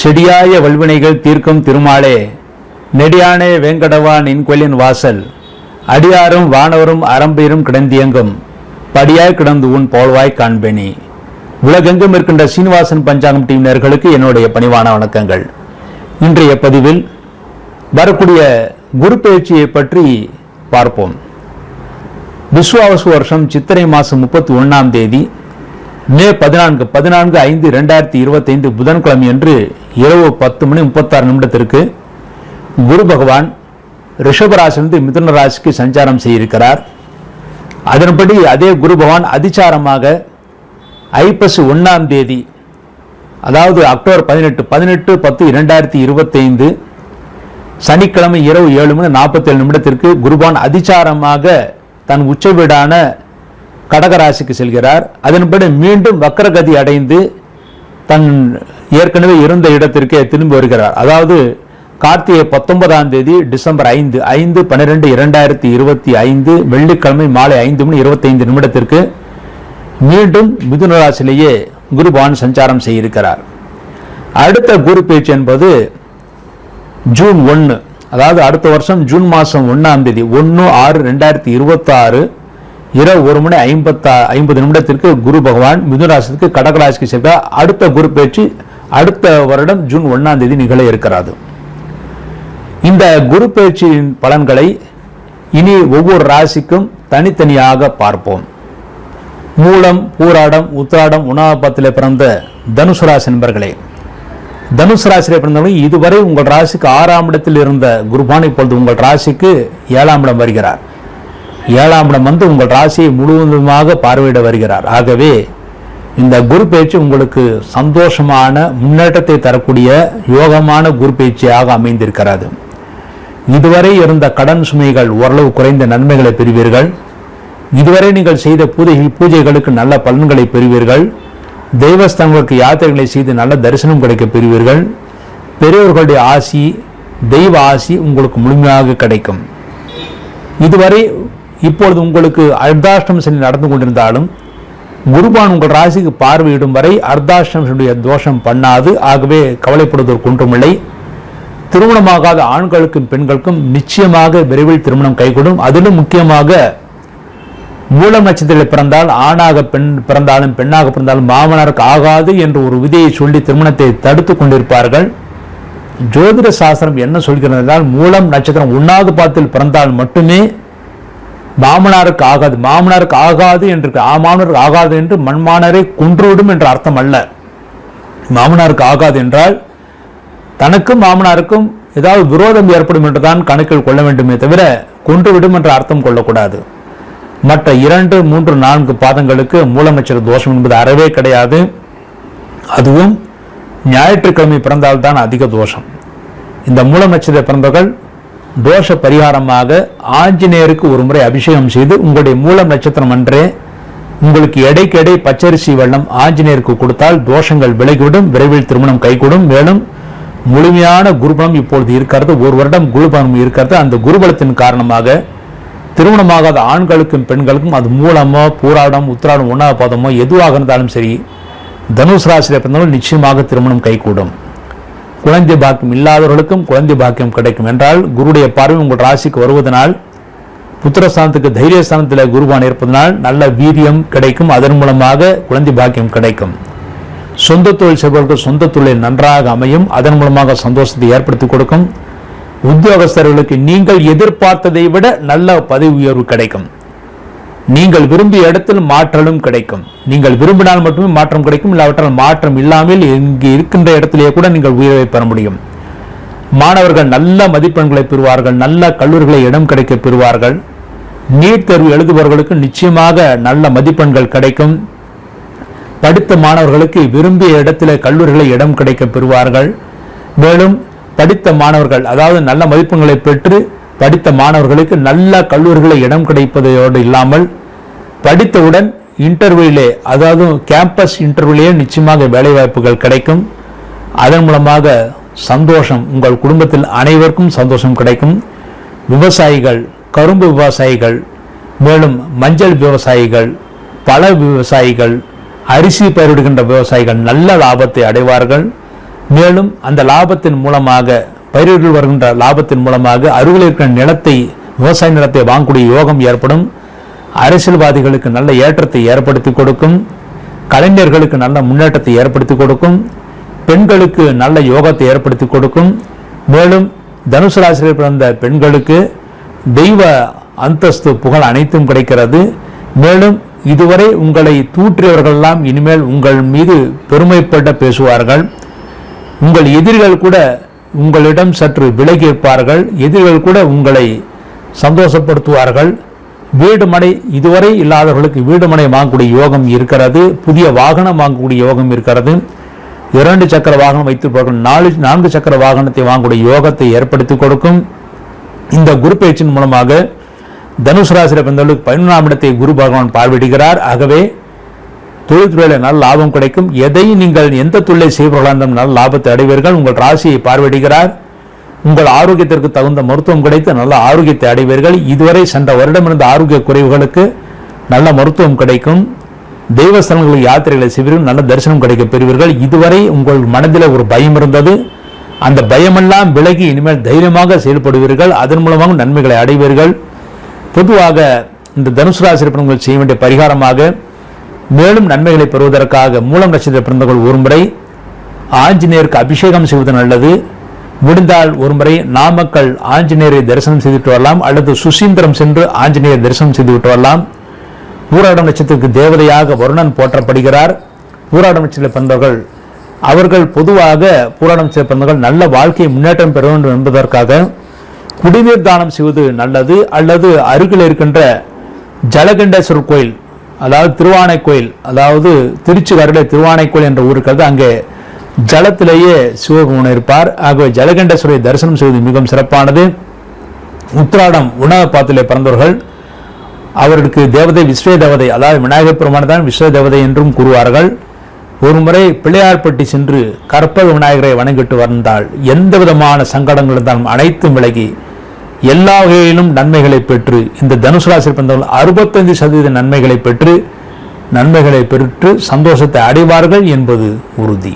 செடியாய வல்வினைகள் தீர்க்கும் திருமாலே நெடியானே வேங்கடவான் இன்கொலின் வாசல் அடியாரும் வானவரும் அரம்பீரும் கிடந்தியங்கும் படியாய் கிடந்து உன் போல்வாய் காண்பேனி. உலகெங்கும் இருக்கின்ற சீனிவாசன் பஞ்சாங்கம் டீம் என்னுடைய பணிவான வணக்கங்கள். இன்றைய பதிவில் வரக்கூடிய குரு பயிற்சியை பற்றி பார்ப்போம். விஸ்வாவசு வருஷம் சித்திரை மாதம் முப்பத்தி ஒன்றாம் தேதி மே பதினான்கு பதினான்கு ஐந்து ரெண்டாயிரத்தி இருபத்தைந்து புதன்கிழமை அன்று இரவு பத்து மணி முப்பத்தாறு நிமிடத்திற்கு குரு பகவான் ரிஷபராசிலிருந்து மிதுன ராசிக்கு சஞ்சாரம் செய்திருக்கிறார். அதன்படி அதே குரு பகவான் அதிசாரமாக ஐப்பசி ஒன்றாம் தேதி அதாவது அக்டோபர் பதினெட்டு பதினெட்டு பத்து இரண்டாயிரத்தி இருபத்தைந்து சனிக்கிழமை இரவு ஏழு மணி நாற்பத்தேழு நிமிடத்திற்கு குருபான் அதிசாரமாக தன் உச்ச வீடான கடகராசிக்கு செல்கிறார். அதன்படி மீண்டும் வக்கரகதி அடைந்து தன் ஏற்கனவே இருந்த இடத்திற்கே திரும்பி வருகிறார். அதாவது கார்த்திகை பத்தொன்பதாம் தேதி டிசம்பர் ஐந்து ஐந்து பன்னிரெண்டு இரண்டாயிரத்தி இருபத்தி ஐந்து வெள்ளிக்கிழமை மாலை ஐந்து மணி இருபத்தைந்து நிமிடத்திற்கு மீண்டும் மிதுன ராசியிலேயே குருபான் சஞ்சாரம் செய்திருக்கிறார். அடுத்த குரு பேச்சு என்பது ஜூன் ஒன்று அதாவது அடுத்த வருஷம் ஜூன் மாதம் ஒன்றாம் தேதி ஒன்று ஆறு ரெண்டாயிரத்தி இருபத்தாறு இரவு ஒரு மணி ஐம்பத்தா ஐம்பது நிமிடத்திற்கு குரு பகவான் மிதுனராசிக்கு கடகராசிக்கு செல்கிறார் அடுத்த குரு பேச்சு அடுத்த வருடம் ஜூன் ஒன்றாம் தேதி நிகழ இருக்கிறது. இந்த குரு பேச்சின் பலன்களை இனி ஒவ்வொரு ராசிக்கும் தனித்தனியாக பார்ப்போம். மூலம் பூராடம் உத்திராடம் உணவப்பத்தில் பிறந்த தனுசு ராசி நண்பர்களே தனுசு ராசியில் பிறந்தவர்கள் இதுவரை உங்கள் ராசிக்கு ஆறாம் இடத்தில் இருந்த குருபான் இப்பொழுது உங்கள் ராசிக்கு ஏழாம் இடம் வருகிறார். ஏழாம் இடம் வந்து உங்கள் ராசியை முழுவதுமாக பார்வையிட வருகிறார். ஆகவே இந்த குரு பயிற்சி உங்களுக்கு சந்தோஷமான முன்னேற்றத்தை தரக்கூடிய யோகமான குரு பயிற்சியாக அமைந்திருக்கிறது. இதுவரை இருந்த கடன் சுமைகள் ஓரளவு குறைந்த நன்மைகளை பெறுவீர்கள். இதுவரை நீங்கள் செய்த பூஜை பூஜைகளுக்கு நல்ல பலன்களை பெறுவீர்கள். தெய்வஸ்தங்களுக்கு யாத்திரைகளை செய்து நல்ல தரிசனம் கிடைக்க பெறுவீர்கள். பெரியவர்களுடைய ஆசி தெய்வ ஆசி உங்களுக்கு முழுமையாக கிடைக்கும். இதுவரை இப்பொழுது உங்களுக்கு அர்த்தாஷ்டம் சனி நடந்து கொண்டிருந்தாலும் குருபான் உங்கள் ராசிக்கு பார்வையிடும் வரை அர்த்தாஷ்டம் சனியுடைய தோஷம் பண்ணாது ஆகவே கவலைப்படுவதற்கு ஒன்றுமில்லை. திருமணமாகாத ஆண்களுக்கும் பெண்களுக்கும் நிச்சயமாக விரைவில் திருமணம் கைகூடும். அதிலும் முக்கியமாக மூலம் நட்சத்திரத்தில் பிறந்தால் ஆணாக பெண் பிறந்தாலும் பெண்ணாக பிறந்தாலும் மாமனாருக்கு ஆகாது என்று ஒரு விதியை சொல்லி திருமணத்தை தடுத்து கொண்டிருப்பார்கள். ஜோதிட சாஸ்திரம் என்ன சொல்கிறது என்றால் மூலம் நட்சத்திரம் உண்ணாது பாத்தில் பிறந்தால் மட்டுமே மாமனாருக்கு ஆகாது மாமனாருக்கு ஆகாது என்று ஆமானருக்கு ஆகாது என்று மண்மானரை குன்றுவிடும் என்ற அர்த்தம் அல்ல. மாமனாருக்கு ஆகாது என்றால் தனக்கும் மாமனாருக்கும் ஏதாவது விரோதம் ஏற்படும் என்றுதான் கணக்கில் கொள்ள வேண்டுமே தவிர கொன்றுவிடும் என்ற அர்த்தம் கொள்ளக்கூடாது. மற்ற இரண்டு மூன்று நான்கு பாதங்களுக்கு மூலமைச்சர் தோஷம் என்பது அறவே கிடையாது. அதுவும் ஞாயிற்றுக்கிழமை பிறந்தால்தான் அதிக தோஷம். இந்த மூலம் பிறந்தவர்கள் தோஷ பரிகாரமாக ஆஞ்சநேயருக்கு ஒரு முறை அபிஷேகம் செய்து உங்களுடைய மூலம் நட்சத்திரம் அன்றே உங்களுக்கு எடைக்கு எடை பச்சரிசி வெள்ளம் ஆஞ்சநேயருக்கு கொடுத்தால் தோஷங்கள் விலகிவிடும் விரைவில் திருமணம் கைகூடும். மேலும் முழுமையான குருபலம் இப்பொழுது இருக்கிறது. ஒரு வருடம் குருபலம் இருக்கிறது. அந்த குருபலத்தின் காரணமாக திருமணமாகாத ஆண்களுக்கும் பெண்களுக்கும் அது மூலமோ பூராடம் உத்திராடம் ஒன்றாவது பாதமோ எதுவாக இருந்தாலும் சரி தனுஷ் ராசியில் பிறந்தாலும் நிச்சயமாக திருமணம் கைகூடும். குழந்தை பாக்கியம் இல்லாதவர்களுக்கும் குழந்தை பாக்கியம் கிடைக்கும் என்றால் குருடைய பார்வை உங்கள் ராசிக்கு வருவதனால் புத்திரஸ்தானத்துக்கு தைரியஸ்தானத்தில் குருவான் இருப்பதனால் நல்ல வீரியம் கிடைக்கும். அதன் மூலமாக குழந்தை பாக்கியம் கிடைக்கும். சொந்த தொழில் செய்பவர்களுக்கு சொந்த தொழில் நன்றாக அமையும். அதன் மூலமாக சந்தோஷத்தை ஏற்படுத்தி கொடுக்கும். உத்தியோகஸ்தர்களுக்கு நீங்கள் எதிர்பார்த்ததை விட நல்ல பதவி உயர்வு கிடைக்கும். நீங்கள் விரும்பிய இடத்தில் மாற்றலும் கிடைக்கும். நீங்கள் விரும்பினால் மட்டுமே மாற்றம் கிடைக்கும் இல்லாவிட்டால் மாற்றம் இல்லாமல் இங்கு இருக்கின்ற இடத்திலேயே கூட நீங்கள் உயர்வை பெற முடியும். மாணவர்கள் நல்ல மதிப்பெண்களை பெறுவார்கள் நல்ல கல்லூரிகளை இடம் கிடைக்க பெறுவார்கள். நீட் தேர்வு எழுதுபவர்களுக்கு நிச்சயமாக நல்ல மதிப்பெண்கள் கிடைக்கும். படித்த மாணவர்களுக்கு விரும்பிய இடத்துல கல்லூரிகளை இடம் கிடைக்க பெறுவார்கள். மேலும் படித்த மாணவர்கள் அதாவது நல்ல மதிப்பெண்களை பெற்று படித்த மாணவர்களுக்கு நல்ல கல்லூரிகளை இடம் கிடைப்பதோடு இல்லாமல் படித்தவுடன் இன்டர்வியூலே அதாவது கேம்பஸ் இன்டர்வியூலே நிச்சயமாக வேலைவாய்ப்புகள் கிடைக்கும். அதன் மூலமாக சந்தோஷம் உங்கள் குடும்பத்தில் அனைவருக்கும் சந்தோஷம் கிடைக்கும். விவசாயிகள் கரும்பு விவசாயிகள் மேலும் மஞ்சள் விவசாயிகள் பழ விவசாயிகள் அரிசி பயிரிடுகின்ற விவசாயிகள் நல்ல லாபத்தை அடைவார்கள். மேலும் அந்த லாபத்தின் மூலமாக பயிர்கள் வருகின்ற லாபத்தின் மூலமாக அருகில் இருக்கிற நிலத்தை விவசாய நிலத்தை வாங்கக்கூடிய யோகம் ஏற்படும். அரசியல்வாதிகளுக்கு நல்ல ஏற்றத்தை ஏற்படுத்தி கொடுக்கும். கலைஞர்களுக்கு நல்ல முன்னேற்றத்தை ஏற்படுத்தி கொடுக்கும். பெண்களுக்கு நல்ல யோகத்தை ஏற்படுத்தி கொடுக்கும். மேலும் தனுசு ராசியில் பிறந்த பெண்களுக்கு தெய்வ அந்தஸ்து புகழ் அனைத்தும் கிடைக்கிறது. மேலும் இதுவரை உங்களை தூற்றியவர்களெல்லாம் இனிமேல் உங்கள் மீது பெருமைப்பட பேசுவார்கள். உங்கள் எதிரிகள் கூட உங்களிடம் சற்று விலகி இருப்பார்கள் எதிரிகள் கூட உங்களை சந்தோஷப்படுத்துவார்கள். வீடு மனை இதுவரை இல்லாதவர்களுக்கு வீடு மனை வாங்கக்கூடிய யோகம் இருக்கிறது புதிய வாகனம் வாங்கக்கூடிய யோகம் இருக்கிறது. இரண்டு சக்கர வாகனம் வைத்திருப்பவர்கள் நாலு நான்கு சக்கர வாகனத்தை வாங்கக்கூடிய யோகத்தை ஏற்படுத்தி கொடுக்கும். இந்த குரு பயிற்சியின் மூலமாக தனுசு ராசியில் பிறந்தவர்களுக்கு பதினொன்றாம் இடத்தை குரு பகவான் பார்வையிடுகிறார். ஆகவே தொழில்துறையில் நல்ல லாபம் கிடைக்கும். எதை நீங்கள் எந்த தொழிலை செய்வர்களாக இருந்தாலும் நல்ல லாபத்தை அடைவீர்கள். உங்கள் ராசியை பார்வையிடுகிறார். உங்கள் ஆரோக்கியத்திற்கு தகுந்த மருத்துவம் கிடைத்து நல்ல ஆரோக்கியத்தை அடைவீர்கள். இதுவரை சென்ற வருடம் இருந்த ஆரோக்கிய குறைவுகளுக்கு நல்ல மருத்துவம் கிடைக்கும். தெய்வஸ்தலங்களுக்கு யாத்திரைகளை செய்வீர்கள். நல்ல தரிசனம் கிடைக்க பெறுவீர்கள். இதுவரை உங்கள் மனதில் ஒரு பயம் இருந்தது. அந்த பயமெல்லாம் விலகி இனிமேல் தைரியமாக செயல்படுவீர்கள். அதன் மூலமாக நன்மைகளை அடைவீர்கள். பொதுவாக இந்த தனுசு ராசி செய்ய வேண்டிய பரிகாரமாக மேலும் நன்மைகளை பெறுவதற்காக மூலம் நட்சத்திர பிறந்தவர்கள் ஒருமுறை ஆஞ்சநேயருக்கு அபிஷேகம் செய்வது நல்லது. முடிந்தால் ஒருமுறை நாமக்கல் ஆஞ்சநேயரை தரிசனம் செய்துவிட்டு வரலாம் அல்லது சுசீந்திரம் சென்று ஆஞ்சநேயர் தரிசனம் செய்துவிட்டு வரலாம். ஊராடம் நட்சத்திரத்துக்கு தேவதையாக வருணன் போற்றப்படுகிறார். ஊராடம் நட்சத்திர பிறந்தவர்கள் அவர்கள் பொதுவாக பூராடம் நட்சத்திர பிறந்தவர்கள் நல்ல வாழ்க்கையை முன்னேற்றம் பெற வேண்டும் என்பதற்காக குடிநீர் தானம் செய்வது நல்லது அல்லது அருகில் இருக்கின்ற ஜலகண்டேஸ்வரர் கோயில் அதாவது திருவானை கோயில் அதாவது திருச்சி அருகே திருவானை கோயில் என்ற ஊருக்கு இருக்கிறது அங்கே ஜலத்திலேயே சிவபெருமான் இருப்பார். ஆகவே ஜலகண்டேஸ்வரை தரிசனம் செய்வது மிகவும் சிறப்பானது. உத்திராடம் உணவ பாத்திலே பிறந்தவர்கள் அவருக்கு தேவதை விஸ்வ தேவதை அதாவது விநாயகர் பெருமான் தான் விஸ்வ தேவதை என்றும் கூறுவார்கள். ஒருமுறை பிள்ளையார்பட்டி சென்று கற்பக விநாயகரை வணங்கிட்டு வந்தால் எந்த விதமான சங்கடங்கள் இருந்தாலும் அனைத்தும் விலகி எல்லா வகையிலும் நன்மைகளை பெற்று இந்த தனுசு ராசி பிறந்தவர்கள் அறுபத்தைந்து சதவீத நன்மைகளை பெற்று நன்மைகளை பெற்று சந்தோஷத்தை அடைவார்கள் என்பது உறுதி.